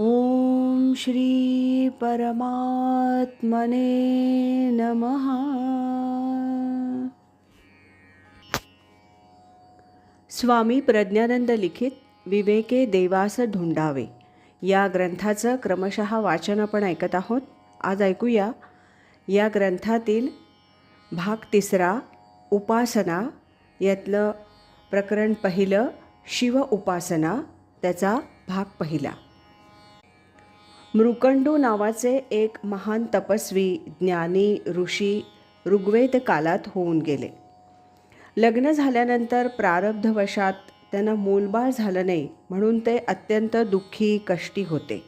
ओम श्री परमात्मने नमहा स्वामी प्रज्ञानंद लिखित विवेके देवास ढुंडावे या ग्रंथाचं क्रमशः वाचन आपण ऐकत आहोत. आज ऐकूया. या ग्रंथातील भाग तिसरा उपासना यातलं प्रकरण पहिलं शिव उपासना त्याचा भाग पहिला. मृकंडू नावाचे एक महान तपस्वी ज्ञानी ऋषी ऋग्वेद कालात होऊन गेले. लग्न झाल्यानंतर प्रारब्धवशात त्यांना मूलबाळ झालं नाही म्हणून ते अत्यंत दुःखी कष्टी होते.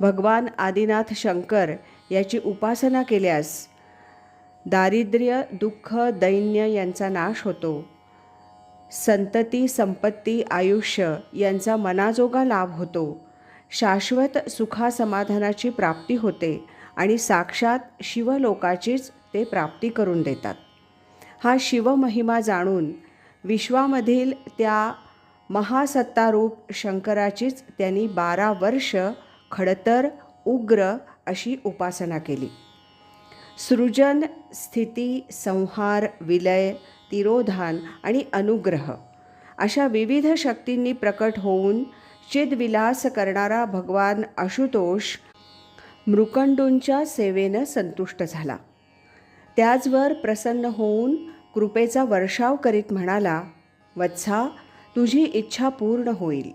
भगवान आदिनाथ शंकर याची उपासना केल्यास दारिद्र्य दुःख दैन्य यांचा नाश होतो. संतती संपत्ती आयुष्य यांचा मनाजोगा लाभ होतो. शाश्वत सुखासमाधानाची प्राप्ती होते आणि साक्षात शिवलोकाचीच ते प्राप्ती करून देतात. हा शिवमहिमा जाणून विश्वामधील त्या महासत्तारूप शंकराचीच त्यांनी बारा वर्ष खडतर उग्र अशी उपासना केली. सृजन स्थिती संहार विलय तिरोधान आणि अनुग्रह अशा विविध शक्तींनी प्रकट होऊन चिदविलास करणारा भगवान आशुतोष मृकंडूंच्या सेवेनं संतुष्ट झाला. त्याचवर प्रसन्न होऊन कृपेचा वर्षाव करीत म्हणाला वत्सा तुझी इच्छा पूर्ण होईल.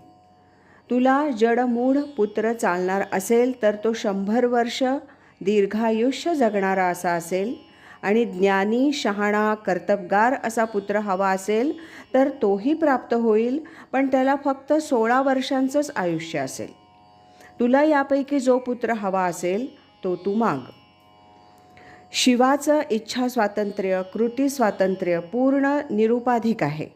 तुला जडमूढ पुत्र चालणार असेल तर तो शंभर वर्ष दीर्घायुष्य जगणारा असा असेल. आणि ज्ञानी शहाणा कर्तबगार असा पुत्र हवा असेल तर तोही प्राप्त होईल पण त्याला फक्त सोळा वर्षांचंच आयुष्य असेल. तुला यापैकी जो पुत्र हवा असेल तो तू माग. शिवाचं इच्छा स्वातंत्र्य कृती स्वातंत्र्य पूर्ण निरुपाधिक आहे.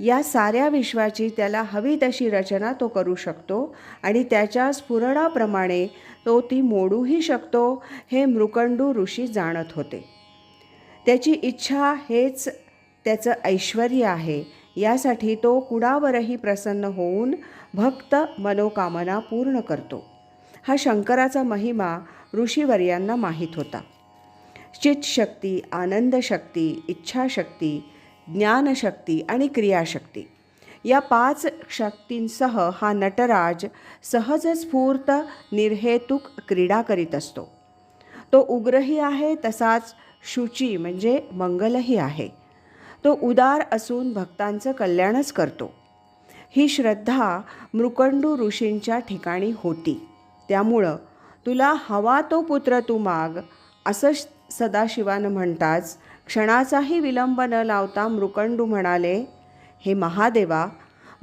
या साऱ्या विश्वाची त्याला हवी तशी रचना तो करू शकतो आणि त्याच्या स्फुरणाप्रमाणे तो ती मोडूही शकतो हे मृकंडू ऋषी जाणत होते. त्याची इच्छा हेच त्याचं ऐश्वर आहे. यासाठी तो कुणावरही प्रसन्न होऊन भक्त मनोकामना पूर्ण करतो. हा शंकराचा महिमा ऋषीवर्यांना माहीत होता. चितशक्ती आनंदशक्ती इच्छाशक्ती ज्ञानशक्ती आणि क्रियाशक्ती या पाच शक्तींसह हा नटराज सहज स्फूर्त निर्हेतुक क्रीडा करीत असतो. तो उग्रही आहे तसाच शुची म्हणजे मंगलही आहे. तो उदार असून भक्तांचं कल्याणच करतो. ही श्रद्धा मृकंडू ऋषींच्या ठिकाणी होती. त्यामुळं तुला हवा तो पुत्र तू माग असं सदाशिवानं म्हणताच क्षणाचाही विलंब न लावता मृकंडू म्हणाले हे महादेवा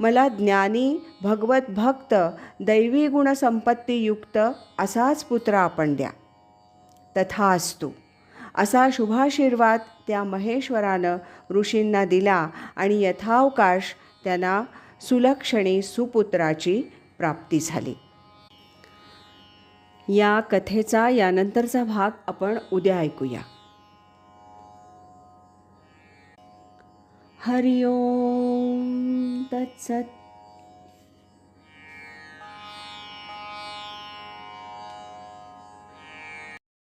मला ज्ञानी भगवत भक्त दैवी गुणसंपत्तीयुक्त असाच पुत्र आपण द्या. तथा असतो. असा शुभाशीर्वाद त्या महेश्वरानं ऋषींना दिला आणि यथावकाश त्यांना सुलक्षणी सुपुत्राची प्राप्ती झाली. या कथेचा यानंतरचा भाग आपण उद्या ऐकूया. हरि ओम तत्सत